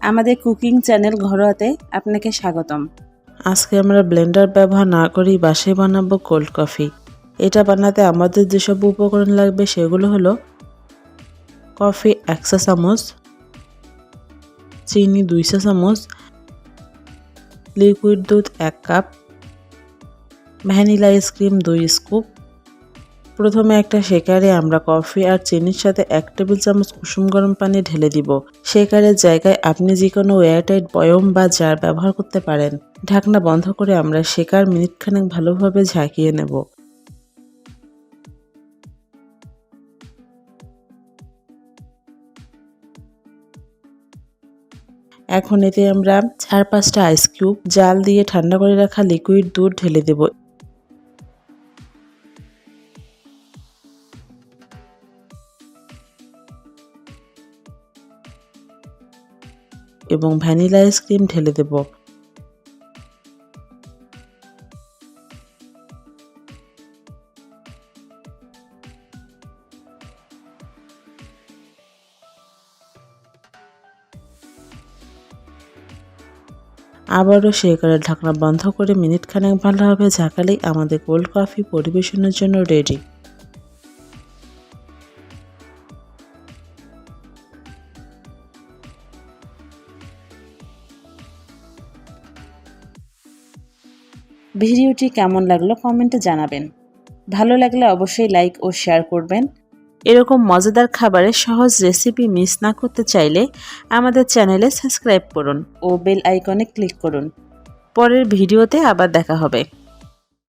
আমাদের cooking channel ঘরোয়াতে আপনাকে স্বাগতম। আজকে আমরা ব্লেন্ডার ব্যবহার না করেই বাসায় বানাবো কোল্ড কফি। এটা বানাতে আমাদের যেসব উপকরণ লাগবে সেগুলো হলো কফি একশো চামচ, চিনি দুইশো চামচ, লিকুইড দুধ এক কাপ, ভ্যানিলা আইসক্রিম দুই স্কুপ প্রথমে একটা শেকারে আমরা কফি আর চিনির সাথে এক টেবিল চামচ কুসুম গরম পানি ঢেলে দিব। শেকারের জায়গায় আপনি যে কোনো এয়ারটাইট বয়ম বা জার ব্যবহার করতে পারেন। ঢাকনা বন্ধ করে আমরা শেকার মিনিটখানেক ভালোভাবে ঝাঁকিয়ে নেব। এখন এতে আমরা চার পাঁচটা আইস কিউব জাল দিয়ে ঠান্ডা করে রাখা লিকুইড দুধ ঢেলে দেব। এবং ভ্যানিলা আইসক্রিম ঢেলে দেব। আবারও শেকারের ঢাকনা বন্ধ করে মিনিট খানেক ভালোভাবে ঝাঁকালেই আমাদের কোল্ড কফি পরিবেশনের জন্য রেডি ভিডিওটি কেমন লাগল কমেন্টে জানাবেন। ভালো লাগলে অবশ্যই লাইক ও শেয়ার করবেন। এরকম মজাদার খাবারের সহজ রেসিপি মিস না করতে চাইলে আমাদের চ্যানেলে সাবস্ক্রাইব করুন ও বেল আইকনে ক্লিক করুন। পরের ভিডিওতে আবার দেখা হবে।